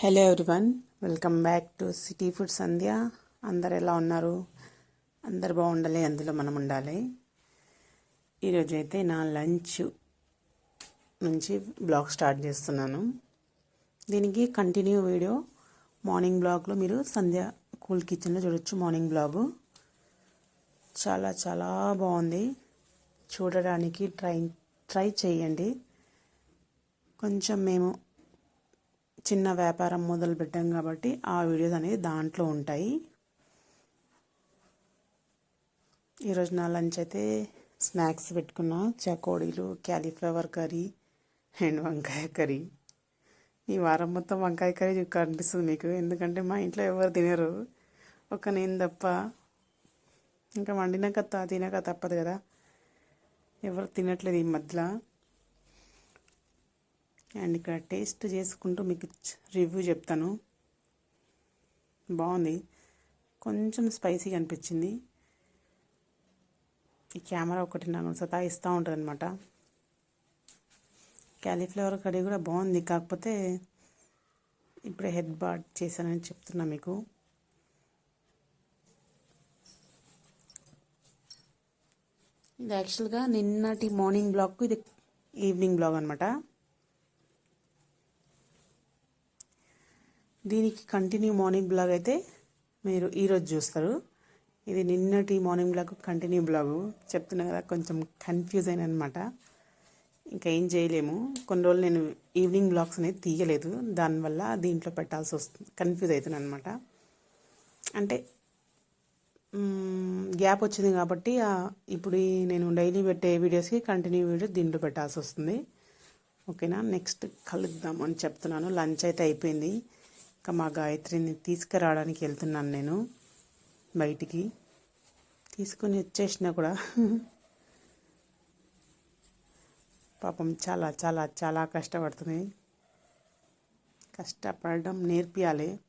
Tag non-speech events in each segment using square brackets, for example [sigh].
Hello everyone welcome back to city food Sandhya అందరు ఎలా ఉన్నారు? అందరు బాగుండాలి అందులో మనం ఉండాలి. ఈరోజు అయితే నా లంచ్ నుంచి బ్లాగ్ స్టార్ట్ చేస్తున్నాను. దీనికి కంటిన్యూ వీడియో మార్నింగ్ బ్లాగ్లో మీరు సంధ్య కూల్ కిచెన్లో చూడొచ్చు మార్నింగ్ బ్లాగు. చాలా చాలా బాగుంది. చూడడానికి ట్రై ట్రై చేయండి. కొంచెం మేము చిన్న వ్యాపారం మొదలు పెట్టాం కాబట్టి ఆ వీడియోస్ అనేది దాంట్లో ఉంటాయి. ఈరోజు నా లంచ్ అయితే స్నాక్స్ పెట్టుకున్న చకోడీలు క్యాలీఫ్లవర్ కర్రీ అండ్ వంకాయ కర్రీ. ఈ వారం మొత్తం వంకాయ కర్రీ కనిపిస్తుంది మీకు. ఎందుకంటే మా ఇంట్లో ఎవరు తినరు. ఒక నేను తప్ప. ఇంకా వండినాక తినక తప్పదు కదా. ఎవరు తినట్లేదు ఈ మధ్యలో. అండ్ ఇక్కడ టేస్ట్ చేసుకుంటూ మీకు రివ్యూ చెప్తాను. బాగుంది. కొంచెం స్పైసీగా అనిపించింది. ఈ కెమెరా ఒకటి నాకు సతాయిస్తూ ఉంటుంది అనమాట క్యాలీఫ్లవర్ కర్రీ కూడా బాగుంది. కాకపోతే ఇప్పుడే హెడ్ బాట్ చేశానని చెప్తున్నా మీకు. ఇది యాక్చువల్గా నిన్నటి మార్నింగ్ బ్లాగ్ ఇది ఈవినింగ్ బ్లాగ్ అనమాట దీనికి కంటిన్యూ మార్నింగ్ బ్లాగ్ అయితే మీరు ఈరోజు చూస్తారు. ఇది నిన్నటి మార్నింగ్ బ్లాగ్ కంటిన్యూ బ్లాగు చెప్తున్నా కదా కొంచెం కన్ఫ్యూజ్ అయిన అనమాట ఇంకా ఏం చేయలేము. కొన్ని రోజులు నేను ఈవినింగ్ బ్లాగ్స్ అనేది తీయలేదు. దానివల్ల దీంట్లో పెట్టాల్సి వస్తుంది కన్ఫ్యూజ్ అవుతుంది అనమాట అంటే గ్యాప్ వచ్చింది కాబట్టి ఇప్పుడు నేను డైలీ పెట్టే వీడియోస్కి కంటిన్యూ వీడియోస్ దీంట్లో పెట్టాల్సి వస్తుంది. ఓకేనా? నెక్స్ట్ కలుద్దాం అని చెప్తున్నాను. లంచ్ అయితే అయిపోయింది. ఇంకా మా గాయత్రిని తీసుకురావడానికి వెళ్తున్నాను నేను బయటికి. తీసుకొని వచ్చేసినా కూడా పాపం చాలా చాలా చాలా కష్టపడుతుంది. కష్టపడడం నేర్పియాలి.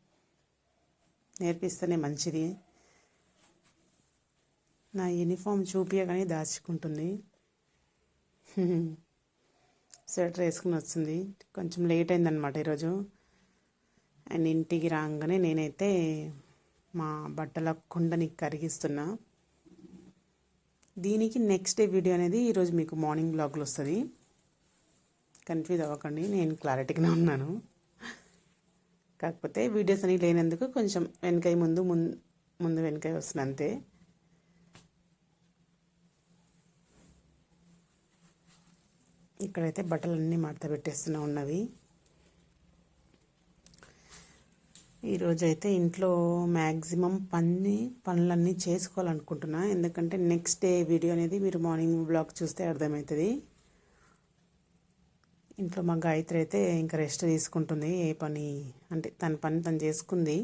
నేర్పిస్తేనే మంచిది. నా యూనిఫామ్ చూపించగానే దాచుకుంటుంది. [laughs] స్వెటర్ వేసుకుని వస్తుంది కొంచెం లేట్ అయిందనమాట ఈరోజు. అండ్ ఇంటికి రాగానే నేనైతే మా బట్టల కుండని కరిగిస్తున్నా. దీనికి నెక్స్ట్ డే వీడియో అనేది ఈరోజు మీకు మార్నింగ్ బ్లాగ్లో వస్తుంది. కన్ఫ్యూజ్ అవ్వకండి నేను క్లారిటీగానే ఉన్నాను. కాకపోతే వీడియోస్ అనేవి లేనందుకు కొంచెం వెనకాయ ముందు ముందు వెనకాయ వస్తుంది అంతే. ఇక్కడైతే బట్టలన్నీ మడత పెట్టేస్తూనే ఉన్నవి. ఈరోజైతే ఇంట్లో మ్యాక్సిమం పని పనులన్నీ చేసుకోవాలనుకుంటున్నా. ఎందుకంటే నెక్స్ట్ డే వీడియో అనేది మీరు మార్నింగ్ బ్లాగ్ చూస్తే అర్థమవుతుంది ఇంట్లో మా గాయత్రి అయితే ఇంకా రెస్ట్ తీసుకుంటుంది. ఏ పని అంటే తన పని తను చేసుకుంది.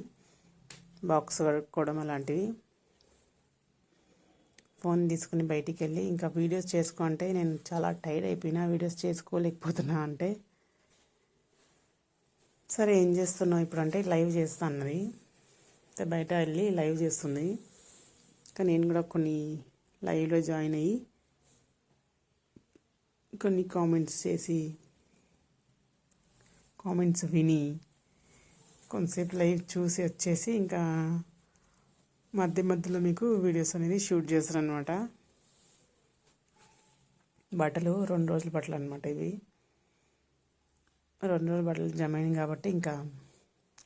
బాక్స్ కడుక్కోవడం అలాంటివి. ఫోన్ తీసుకుని బయటికి వెళ్ళి ఇంకా వీడియోస్ చేసుకో అంటే నేను చాలా టైర్డ్ అయిపోయినా. వీడియోస్ చేసుకోలేకపోతున్నా అంటే సరే ఏం చేస్తున్నావు ఇప్పుడు? అంటే లైవ్ చేస్తా అన్నది. బయట వెళ్ళి లైవ్ చేస్తుంది. కానీ నేను కూడా కొన్ని లైవ్లో జాయిన్ అయ్యి కొన్ని కామెంట్స్ చేసి కామెంట్స్ విని కొంతసేపు లైవ్ చూసి వచ్చేసి ఇంకా మధ్య మధ్యలో మీకు వీడియోస్ అనేది షూట్ చేస్తారు అనమాట బట్టలు రెండు రోజుల బట్టలు అనమాట ఇవి. రెండు రోజులు బట్టలు జమ అయినాయి కాబట్టి ఇంకా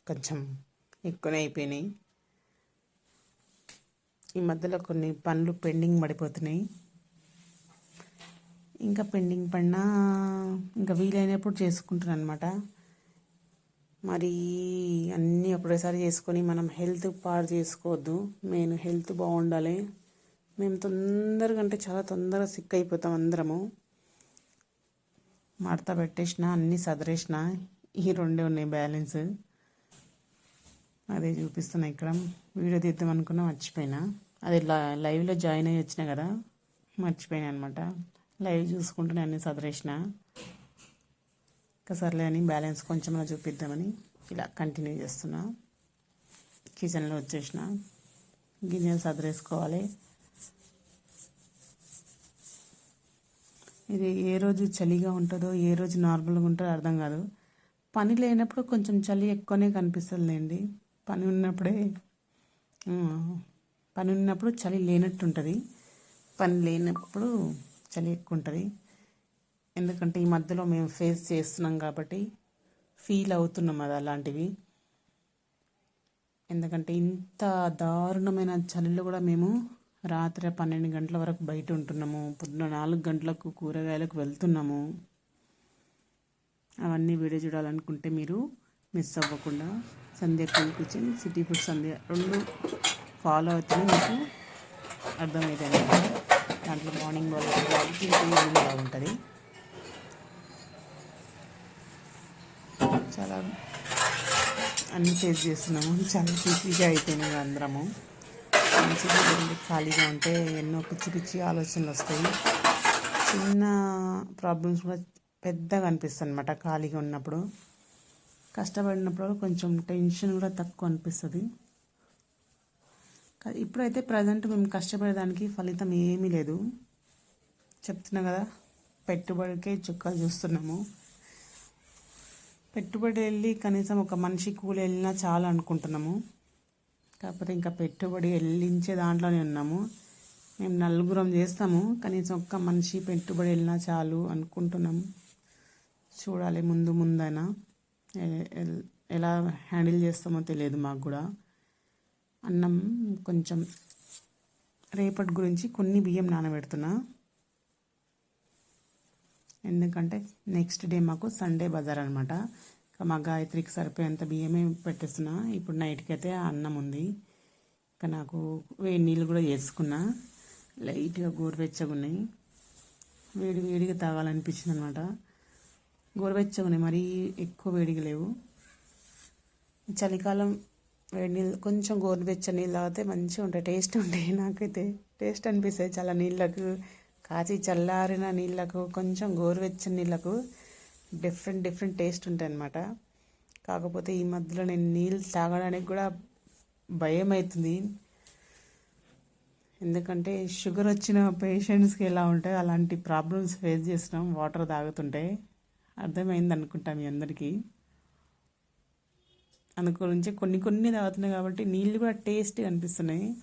కొంచెం ఎక్కువనే అయిపోయినాయి. ఈ మధ్యలో కొన్ని పనులు పెండింగ్ పడిపోతున్నాయి. ఇంకా పెండింగ్ పడినా ఇంకా వీలైనప్పుడు చేసుకుంటున్నాను అనమాట మరి అన్నీ ఒకటేసారి చేసుకొని మనం హెల్త్ పాడు చేసుకోవద్దు. మెయిన్ హెల్త్ బాగుండాలి. మేము తొందరగా అంటే చాలా తొందరగా సిక్ అయిపోతాం అందరము. మడత పెట్టేసిన అన్నీ సదరేసిన ఈ రెండే ఉన్నాయి బ్యాలెన్స్. అదే చూపిస్తున్నా ఇక్కడ. వీడియో తీద్దాం అనుకున్నా మర్చిపోయినా. అది లైవ్లో జాయిన్ అయ్యి వచ్చిన కదా మర్చిపోయినా అనమాట లైవ్ చూసుకుంటూనే అన్నీ సదరేసిన. ఇంకా సర్లే అని బ్యాలెన్స్ కొంచెం చూపిద్దామని ఇలా కంటిన్యూ చేస్తున్నా. కిచెన్లో వచ్చేసిన. గిన్నెలు సదరేసుకోవాలి. ఇది ఏ రోజు చలిగా ఉంటుందో ఏ రోజు నార్మల్గా ఉంటుందో అర్థం కాదు. పని లేనప్పుడు కొంచెం చలి ఎక్కువనే కనిపిస్తుందండి పని ఉన్నప్పుడే పని ఉన్నప్పుడు చలి లేనట్టు ఉంటుంది పని లేనప్పుడు చలి ఎక్కువ ఉంటుంది ఎందుకంటే ఈ మధ్యలో మేము ఫేస్ చేస్తున్నాం కాబట్టి ఫీల్ అవుతున్నాం అది అలాంటివి. ఎందుకంటే ఇంత దారుణమైన చలిలో కూడా మేము రాత్రి పన్నెండు గంటల వరకు బయట ఉంటున్నాము. పొద్దున నాలుగు గంటలకు కూరగాయలకు వెళ్తున్నాము. అవన్నీ వీడియో చూడాలనుకుంటే మీరు మిస్ అవ్వకుండా Sandhya cool kitchen city food Sandhya రెండు ఫాలో అవుతూనే మీకు అర్థమవుతుంది దాంట్లో మార్నింగ్ బాగుంటుంది బాగుంటుంది. చాలా అన్ని ఫేస్ చేస్తున్నాము. చాలా ఈజీగా అయిపోయినాయి అందరము. మంచిగా ఉంది ఖాళీగా ఉంటే ఎన్నో పిచ్చి పిచ్చి ఆలోచనలు వస్తాయి. చిన్న ప్రాబ్లమ్స్ కూడా పెద్దగా అనిపిస్తుంది అనమాట ఖాళీగా ఉన్నప్పుడు. కష్టపడినప్పుడు కొంచెం టెన్షన్ కూడా తక్కువ అనిపిస్తుంది. ఇప్పుడైతే ప్రజెంట్ మేము కష్టపడేదానికి ఫలితం ఏమీ లేదు. చెప్తున్నా కదా పెట్టుబడికే చుక్కలు చూస్తున్నాము. పెట్టుబడి వెళ్ళి కనీసం ఒక మనిషి కూలి వెళ్ళినా చాలా అనుకుంటున్నాము. కాకపోతే ఇంకా పెట్టుబడి వెళ్ళించే దాంట్లోనే ఉన్నాము. మేము నలుగురం చేస్తాము. కనీసం ఒక్క మనిషి పెట్టుబడి వెళ్ళినా చాలు అనుకుంటున్నాము. చూడాలి ముందు ముందైనా ఎలా హ్యాండిల్ చేస్తామో తెలియదు మాకు కూడా. అన్నం కొంచెం రేపటి గురించి కొన్ని బియ్యం నానబెడుతున్నా. ఎందుకంటే నెక్స్ట్ డే మాకు సండే బజార్ అనమాట మా గాయత్రికి సరిపోయేంత బియ్యమే పెట్టేస్తున్నా. ఇప్పుడు నైట్కి అయితే ఆ అన్నం ఉంది. ఇంకా నాకు వేడి నీళ్ళు కూడా చేసుకున్నా. లైట్గా గోరువెచ్చగా ఉన్నాయి. వేడి వేడిగా తాగాలనిపించింది అనమాట గోరువెచ్చగా ఉన్నాయి. మరీ ఎక్కువ వేడిగా లేవు. చలికాలం వేడి నీళ్ళు కొంచెం గోరువెచ్చ నీళ్ళు తాగితే మంచిగా ఉంటాయి. టేస్ట్ ఉంటాయి. నాకైతే టేస్ట్ అనిపిస్తాయి. చాలా నీళ్ళకు కాచి చల్లారిన నీళ్ళకు కొంచెం గోరువెచ్చని నీళ్ళకు డిఫరెంట్ డిఫరెంట్ టేస్ట్ ఉంటాయి అన్నమాట. కాకపోతే ఈ మధ్యలో నేను నీళ్ళు తాగడానికి కూడా భయం అవుతుంది. ఎందుకంటే షుగర్ వచ్చిన పేషెంట్స్కి ఎలా ఉంటాయో అలాంటి ప్రాబ్లమ్స్ ఫేస్ చేస్తున్నాం వాటర్ తాగుతుంటే. అర్థమైంది అనుకుంటా మీ అందరికీ. అందుగురించి కొన్ని కొన్ని తాగుతున్నాయి కాబట్టి నీళ్ళు కూడా టేస్ట్గా అనిపిస్తున్నాయి.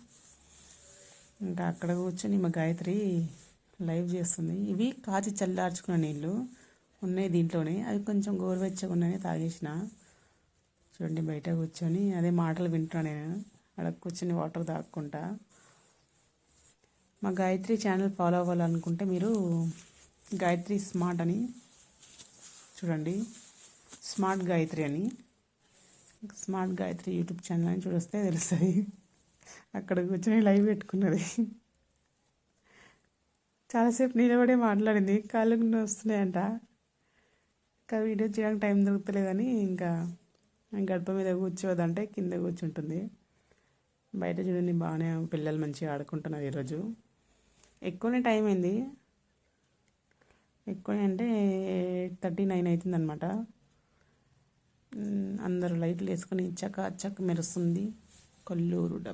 ఇంకా అక్కడ కూర్చొని మా గాయత్రి లైవ్ చేస్తుంది. ఇవి కాచి చల్లార్చుకున్న నీళ్ళు. ఉన్నాయి దీంట్లోనే. అవి కొంచెం గోరువెచ్చగా ఉన్నాయి తాగేసిన. చూడండి బయట కూర్చొని అదే మాటలు వింటున్నాను నేను. అక్కడ కూర్చొని వాటర్ తాగుకుంటా మా గాయత్రి ఛానల్ ఫాలో అవ్వాలనుకుంటే మీరు గాయత్రి స్మార్ట్ అని చూడండి. స్మార్ట్ గాయత్రి అని. స్మార్ట్ గాయత్రి యూట్యూబ్ ఛానల్ అని చూస్తే తెలుస్తుంది. అక్కడ కూర్చొని లైవ్ పెట్టుకున్నది. చాలాసేపు నిలబడే మాట్లాడింది. కాళ్ళు వస్తున్నాయంట ఇంకా వీడియో చేయడానికి టైం దొరుకుతలేదని ఇంకా గడప మీద కూర్చోదంటే కింద కూర్చుంటుంది. బయట చూడండి బాగానే పిల్లలు మంచిగా ఆడుకుంటున్నారు ఈరోజు. ఎక్కువనే టైం అయింది. ఎక్కువనే అంటే ఎయిట్ థర్టీ నైన్ అవుతుంది అనమాట అందరూ లైట్లు వేసుకొని చక్క చక్క మెరుస్తుంది. కొల్లూరు డబ్బు